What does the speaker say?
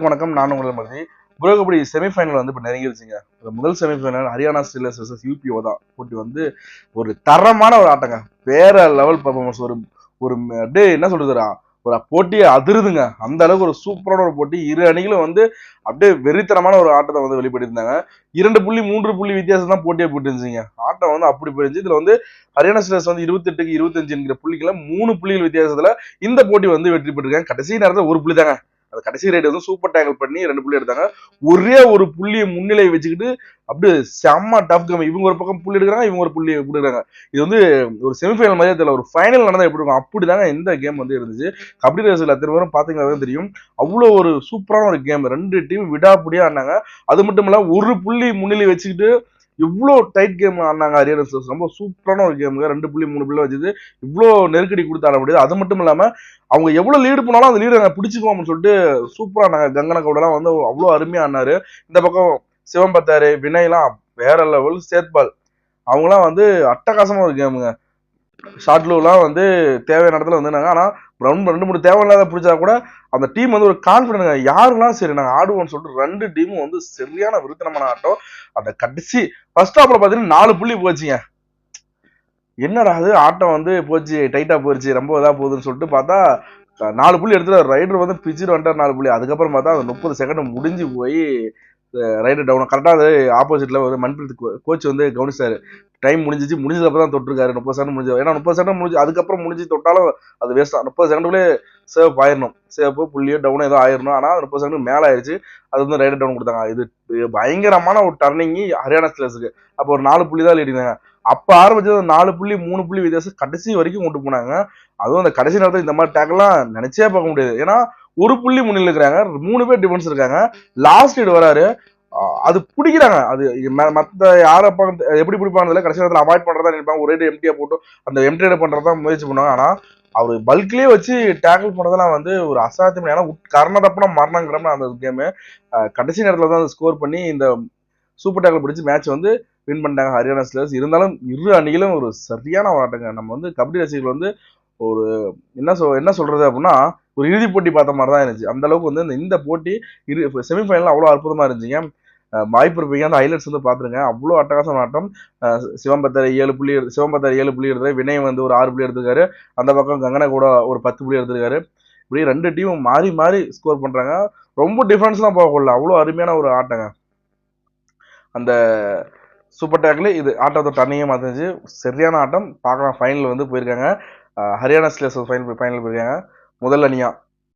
வணக்கம். நான் உங்களை மதி புரோ கபடி செமிஃபைனல் வந்து இப்போ நெருங்கிருச்சுங்க முதல் செமிஃபைனல் ஹரியானா ஸ்டீலர்ஸ் வர்சஸ் யூபிஓ தான். போட்டி வந்து ஒரு தரமான ஒரு ஆட்டங்க. வேற லெவல் பர்ஃபார்மன்ஸ் ஒரு ஒரு டே என்ன சொல்றதுரா ஒரு போட்டியை அதிருதுங்க. அந்த அளவுக்கு ஒரு சூப்பரான ஒரு போட்டி. இரு அணிகளும் வந்து அப்படியே வெறித்தனமான ஒரு ஆட்டத்தை வந்து வெளிப்படுத்திருந்தாங்க இரண்டு புள்ளி மூன்று புள்ளி வித்தியாசம் தான் போட்டியை போட்டு இருந்துச்சுங்க ஆட்டம் வந்து அப்படி போயிருந்துச்சு. இதுல வந்து ஹரியானா ஸ்டீலர்ஸ் வந்து இருபத்தெட்டுக்கு இருபத்தஞ்சு என்கிற புள்ளிகளை மூணு புள்ளிகள் வித்தியாசத்துல இந்த போட்டி வந்து வெற்றி பெற்றிருக்காங்க. கடைசி நேரத்தில் ஒரு புள்ளி தாங்க. அந்த கடைசி ரைடு வந்து சூப்பர் டேங்கிள் பண்ணி ரெண்டு புள்ளி எடுத்தாங்க. ஒரே ஒரு புள்ளியை முன்னிலை வச்சுக்கிட்டு அப்படியே செம்ம டஃப் கேம் இவங்க ஒரு பக்கம் புள்ளி எடுக்கிறாங்க இவங்க ஒரு புள்ளி கொடுக்குறாங்க இது வந்து ஒரு செமிஃபைனல் மாதிரியே தெரியல ஒரு ஃபைனல் நடந்தால் எப்படி இருக்கும்? அப்படி தாங்க இந்த கேம் வந்து இருந்துச்சு. கபடி ரேஸில் அத்தனை பேரும் பார்த்தீங்கன்னா தான் தெரியும். அவ்வளோ ஒரு சூப்பரான ஒரு கேம் ரெண்டு டீம் விடாப்பிடியா ஆனாங்க அது மட்டும் இல்லாமல் ஒரு புள்ளி முன்னிலை வச்சுக்கிட்டு இவ்வளோ டைட் கேம் ஆடினாங்க ஹரியானா ரொம்ப சூப்பரான ஒரு கேமுங்க ரெண்டு புள்ளி மூணு புள்ளி வச்சது. இவ்வளோ நெருக்கடி கொடுத்து ஆட முடியாது. அது மட்டும் இல்லாமல் அவங்க எவ்வளோ லீடு போனாலும் அந்த லீடு நாங்கள் பிடிச்சிக்குவோம்னு சொல்லிட்டு சூப்பரா கங்கனை கங்கன கவுடெல்லாம் வந்து அவ்வளோ அருமையாக ஆனார் இந்த பக்கம் சிவம் பத்தாரு வினய்லாம் வேற லெவல் சேத்பால். அவங்களாம் வந்து அட்டகாசமாக ஒரு கேமுங்க ஷார்ட்லூலாம் வந்து தேவையான இடத்துல வந்துருந்தாங்க. ஆனால் ரெண்டு ரெண்டு மூணு தேவையில்லாத பிடிச்சா கூட அந்த டீம் வந்து ஒரு கான்ஃபிடென்ட் யாருலாம் சரி நாங்கள் ஆடுவோம்னு சொல்லிட்டு ரெண்டு டீமும் வந்து சரியான விருத்தனமான ஆட்டம். அந்த கடைசி ஃபர்ஸ்ட் ஹாப்ல பார்த்தீங்கன்னா நாலு புள்ளி போச்சுங்க. என்னடா அது ஆட்டம் வந்து போச்சு டைட்டாக போயிருச்சு ரொம்ப இதாக போகுதுன்னு சொல்லிட்டு பார்த்தா நாலு புள்ளி எடுத்துட்டு ரைடர் வந்து பிச்சுட்டு வந்துட்டார் நாலு புள்ளி. அதுக்கப்புறம் பார்த்தா அந்த முப்பது செகண்ட் முடிஞ்சு போய் ரைடர் டவுன் கரெக்டாக அது ஆப்போசிட்டில் வந்து மன்பிரீத் கோச் வந்து கவனிச்சார். டைம் முடிஞ்சிச்சு முடிஞ்சதுக்கு தான் தொட்டிருக்காரு. முப்பது செகண்ட் முடிஞ்சு ஏன்னா முப்பது செகண்ட் முடிஞ்சு அதுக்கப்புறம் முடிஞ்சு தொட்டாலும் அது வேஸ்ட் தான். முப்பது செகண்டுக்குள்ளே சேவ் ஆயிடணும் சேவப்போ புள்ளியோ டவுனோ ஏதோ ஆயிடணும் ஆனால் அது முப்பது செகண்ட் மேலே ஆயிடுச்சு அது வந்து ரைடர் டவுன் கொடுத்தாங்க. இது பயங்கரமான ஒரு டர்னிங் ஹரியானா ஸ்டேர்ஸுக்கு அப்போ ஒரு நாலு புள்ளி தான் லீடிங்காங்க அப்போ ஆரம்பிச்சது நாலு புள்ளி மூணு புள்ளி வித்தியாசம் கடைசி வரைக்கும் கொண்டு போனாங்க. அதுவும் அந்த கடைசி நேரத்தில் இந்த மாதிரி டேக்கெல்லாம் நினைச்சே பார்க்க முடியாது. ஏன்னா ஒரு புள்ளி முன்னில் இருக்கிறாங்க மூணு பேர் டிஃபென்ஸ் இருக்காங்க. லாஸ்ட் லீடு வராரு. அது பிடிக்கிறாங்க. அது ம- மத்த யாரை எப்படி பிடிப்பானதுல கடைசி நேரத்தில் அவாய்ட் பண்றதா நினைப்பாங்க. ஒரே எம்டியா போட்டு அந்த எம்டியா பண்ணுறதா முயற்சி பண்ணுவாங்க. ஆனா அவர் பல்க்லயே வச்சு டேக்கிள் பண்ணதெல்லாம் வந்து ஒரு அசாத்தியம் ஏன்னா கரண தப்புனா மரணங்கிற அந்த கேமு கடைசி நேரத்தில் தான் ஸ்கோர் பண்ணி இந்த சூப்பர் டேக்கிள் பிடிச்சி மேட்ச் வந்து வின் பண்ணிட்டாங்க ஹரியானா ஸ்லர்ஸ் இருந்தாலும் இரு அணிகளும் ஒரு சரியான ஆட்டங்க நம்ம வந்து கபடி ரசிகர்கள் வந்து ஒரு என்ன சொல் என்ன சொல்றது அப்படின்னா ஒரு இறுதிப் போட்டி பார்த்த மாதிரி தான் இருந்துச்சு. அந்த அளவுக்கு வந்து இந்த- இந்த போட்டி இரு செமிஃபைனல் அவ்வளோ அற்புதமாக இருந்துச்சுங்க. வாய்ப்பு இருப்பீங்க. அந்த ஹைலைட்ஸ் வந்து பார்த்துருங்க. அவ்வளோ அட்டகாசம் ஆட்டம். சிவம்பத்தர் ஏழு புள்ளி சிவம்பத்தர் ஏழு புள்ளி எடுத்தாரு வினய் வந்து ஒரு ஆறு புள்ளி எடுத்திருக்காரு. அந்த பக்கம் கங்கனா கூட ஒரு பத்து புள்ளி எடுத்திருக்காரு. இப்படி ரெண்டு டீமும் மாறி மாறி ஸ்கோர் பண்ணுறாங்க ரொம்ப டிஃபரன்ஸ்லாம் போகல அவ்வளோ அருமையான ஒரு ஆட்டங்க. அந்த சூப்பர் டேக்கில் இது ஆட்டத்தை டர்னிங்கே மாற்றிச்சு சரியான ஆட்டம். பார்க்கலாம். ஃபைனல் வந்து போயிருக்காங்க. ஹரியானா ஸ்லேஸ் ஃபைனல் ஃபைனல் போயிருக்காங்க. முதல் அணியா?